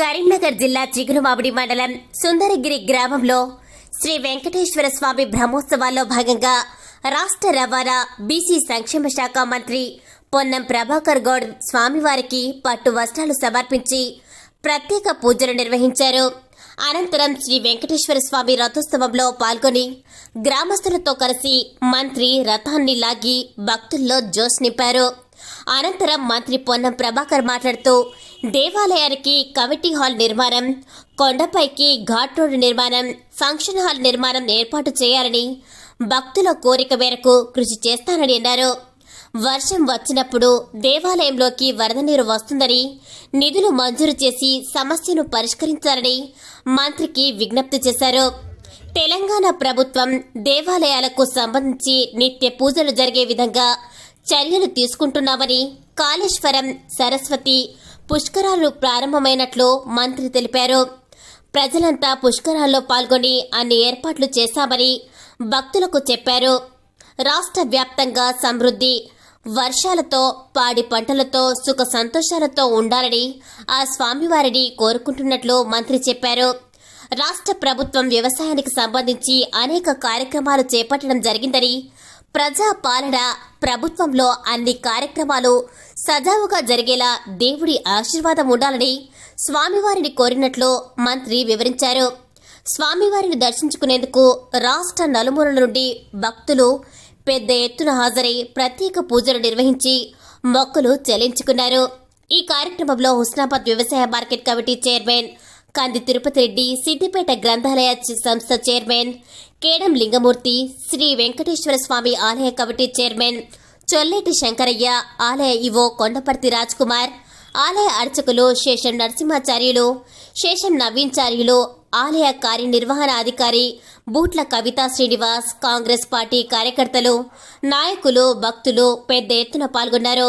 కరీంనగర్ జిల్లా చిగురుమామిడి మండలం సుందరగిరి గ్రామంలో శ్రీ వెంకటేశ్వర స్వామి బ్రహ్మోత్సవాల్లో భాగంగా రాష్ట్ర రవాణా బీసీ సంక్షేమ శాఖ మంత్రి పొన్నం ప్రభాకర్ గౌడ్ స్వామివారికి పట్టు వస్త్రాలు సమర్పించి ప్రత్యేక పూజలు నిర్వహించారు. అనంతరం శ్రీ వెంకటేశ్వర స్వామి రథోత్సవంలో పాల్గొని గ్రామస్తులతో కలిసి మంత్రి రథాన్ని లాగి భక్తుల్లో జోష్ నింపారు. అనంతరం మంత్రి పొన్నం ప్రభాకర్ మాట్లాడుతూ దేవాలయానికి కమిటీ హాల్ నిర్మాణం కొండపైకి ఘాట్ రోడ్డు నిర్మాణం ఫంక్షన్ హాల్ నిర్మాణం ఏర్పాటు చేయాలని భక్తుల కోరిక మేరకు కృషి చేస్తానని అన్నారు. వర్షం వచ్చినప్పుడు దేవాలయంలోకి వరద నీరు వస్తుందని నిధులు మంజూరు చేసి సమస్యను పరిష్కరించాలని మంత్రికి విజ్ఞప్తి చేశారు. తెలంగాణ ప్రభుత్వం దేవాలయాలకు సంబంధించి నిత్య పూజలు జరిగే విధంగా చర్యలు తీసుకుంటున్నామని కాళేశ్వరం సరస్వతి పుష్కరాలు ప్రారంభమైనట్లు మంత్రి తెలిపారు. ప్రజలంతా పుష్కరాల్లో పాల్గొని అన్ని ఏర్పాట్లు చేశామని భక్తులకు చెప్పారు. రాష్ట్ర వ్యాప్తంగా సమృద్ధి వర్షాలతో పాడి పంటలతో సుఖ సంతోషాలతో ఉండాలని ఆ స్వామివారిని కోరుకుంటున్నట్లు మంత్రి చెప్పారు. రాష్ట్ర ప్రభుత్వం వ్యవసాయానికి సంబంధించి అనేక కార్యక్రమాలు చేపట్టడం జరిగిందని ప్రజా పాలన ప్రభుత్వంలో అన్ని కార్యక్రమాలు సజావుగా జరిగేలా దేవుడి ఆశీర్వాదం ఉండాలని స్వామివారిని కోరినట్లు మంత్రి వివరించారు. స్వామివారిని దర్శించుకునేందుకు రాష్ట్ర నలుమూలల నుండి భక్తులు పెద్ద ఎత్తున హాజరై ప్రత్యేక పూజలు నిర్వహించి మొక్కలు చెల్లించుకున్నారు. ఈ కార్యక్రమంలో హుస్నాబాద్ వ్యవసాయ మార్కెట్ కమిటీ చైర్మన్ కంది తిరుపతి రెడ్డి సిద్దిపేట గ్రంథాలయ సంస్థ చైర్మన్ కేడం లింగమూర్తి శ్రీ వెంకటేశ్వర స్వామి ఆలయ కమిటీ చైర్మన్ చొల్లేటి శంకరయ్య ఆలయ ఇవో కొండపర్తి రాజ్ కుమార్ ఆలయ అర్చకులు శేషం నరసింహాచార్యులు శేషం నవీన్చార్యులు ఆలయ కార్యనిర్వహణ అధికారి బూట్ల కవితా శ్రీనివాస్ కాంగ్రెస్ పార్టీ కార్యకర్తలు నాయకులు భక్తులు పెద్ద ఎత్తున పాల్గొన్నారు.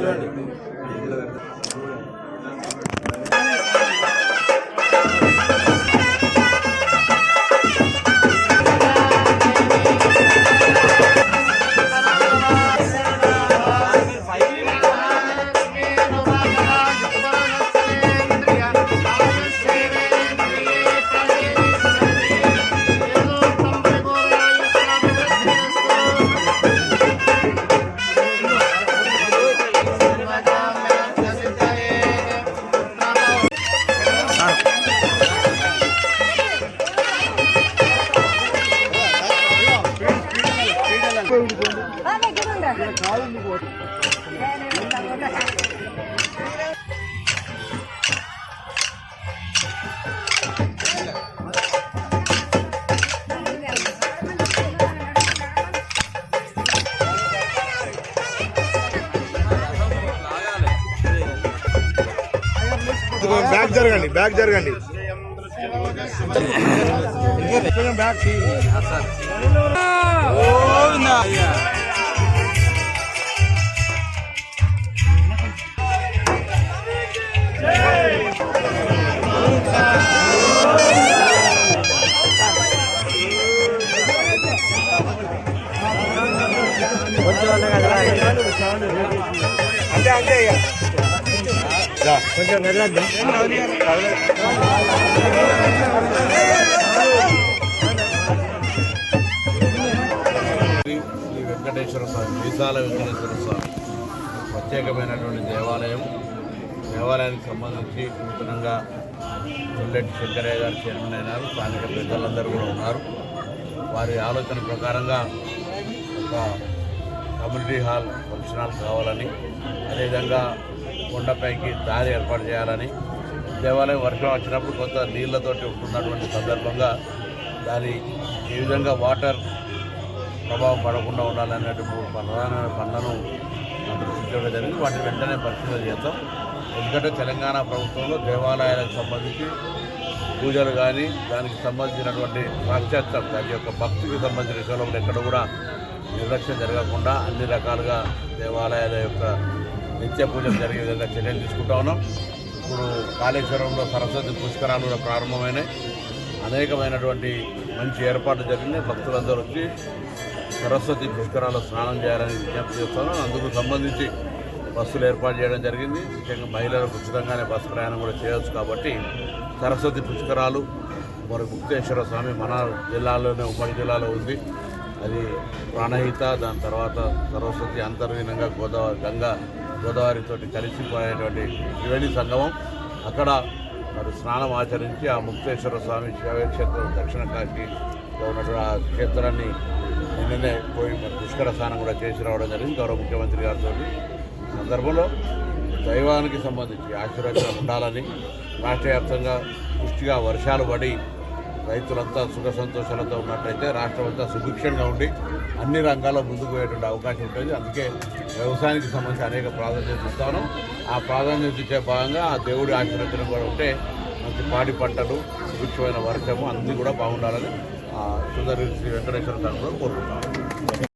చూడండి. బ్యాక్ జరగండి బ్యాక్ జరగండి. బ్యాక్ కొంచెం శ్రీ వెంకటేశ్వర స్వామి విశాల వెంకటేశ్వర స్వామి ప్రత్యేకమైనటువంటి దేవాలయం. దేవాలయానికి సంబంధించి నూతనంగా ముల్లెట్టి శంకరయ్య గారు చైర్మన్ అయినారు. స్థానిక పెద్దలందరూ కూడా ఉన్నారు. వారి ఆలోచన ప్రకారంగా ఒక కమ్యూనిటీ హాల్ ఫంక్షన్ హాల్ కావాలని అదేవిధంగా కొండపైకి దారి ఏర్పాటు చేయాలని దేవాలయం వర్షం వచ్చినప్పుడు కొంత నీళ్ళతోటి ఉంటున్నటువంటి సందర్భంగా దాని ఏ విధంగా వాటర్ ప్రభావం పడకుండా ఉండాలనేటువంటి మూడు ప్రధానమైన పనులను దృష్టించడం జరిగింది. వాటిని వెంటనే పరిశీలన చేద్దాం. ఎందుకంటే తెలంగాణ ప్రభుత్వంలో దేవాలయాలకు సంబంధించి పూజలు కానీ దానికి సంబంధించినటువంటి పాశ్చాత్యం దాని యొక్క భక్తికి సంబంధించిన విషయంలో ఎక్కడ కూడా నిర్లక్ష్యం జరగకుండా అన్ని రకాలుగా దేవాలయాల యొక్క నిత్య పూజలు జరిగే విధంగా చర్యలు తీసుకుంటా ఉన్నాం. ఇప్పుడు కాళేశ్వరంలో సరస్వతి పుష్కరాలు కూడా ప్రారంభమైనాయి. అనేకమైనటువంటి మంచి ఏర్పాట్లు జరిగినాయి. భక్తులందరూ వచ్చి సరస్వతి పుష్కరాల్లో స్నానం చేయాలని విజ్ఞప్తి చేస్తున్నాం అందుకు సంబంధించి బస్సులు ఏర్పాటు చేయడం జరిగింది. ముఖ్యంగా మహిళలకు ఉచితంగానే బస్సు ప్రయాణం కూడా చేయవచ్చు కాబట్టి సరస్వతి పుష్కరాలు మరి ముక్తేశ్వర స్వామి మన జిల్లాలోనే ఉమ్మడి జిల్లాలో ఉంది. అది ప్రాణహిత దాని తర్వాత సరస్వతి అంతర్హీనంగా గోదావరి గంగా గోదావరితోటి కలిసిపోయేటువంటి త్రివేణి సంగమం. అక్కడ మరి స్నానం ఆచరించి ఆ ముక్తేశ్వర స్వామి శివక్షేత్రం దక్షిణ కాశీలో ఉన్నటువంటి ఆ క్షేత్రాన్ని నిన్ననే పోయి మరి పుష్కర స్నానం కూడా చేసి రావడం జరిగింది. గౌరవ ముఖ్యమంత్రి గారితో సందర్భంలో దైవానికి సంబంధించి ఆశీర్వచనం ఉండాలని రాష్ట్ర వ్యాప్తంగా పుష్టిగా వర్షాలు పడి రైతులంతా సుఖ సంతోషాలతో ఉన్నట్లయితే రాష్ట్రం అంతా సుభిక్షంగా ఉండి అన్ని రంగాల్లో ముందుకు పోయేటువంటి అవకాశం ఉంటుంది. అందుకే వ్యవసాయానికి సంబంధించి అనేక ప్రాధాన్యత ఇస్తాను. ఆ ప్రాధాన్యత ఇచ్చే భాగంగా ఆ దేవుడి ఆశీర్వచనం కూడా ఉంటే మంచి పాడి పంటలు సుభిక్షమైన వర్షము అన్నీ కూడా బాగుండాలని ఆ సుందరి శ్రీ వెంకటేశ్వర తరఫున కూడా కోరుకుంటున్నాను.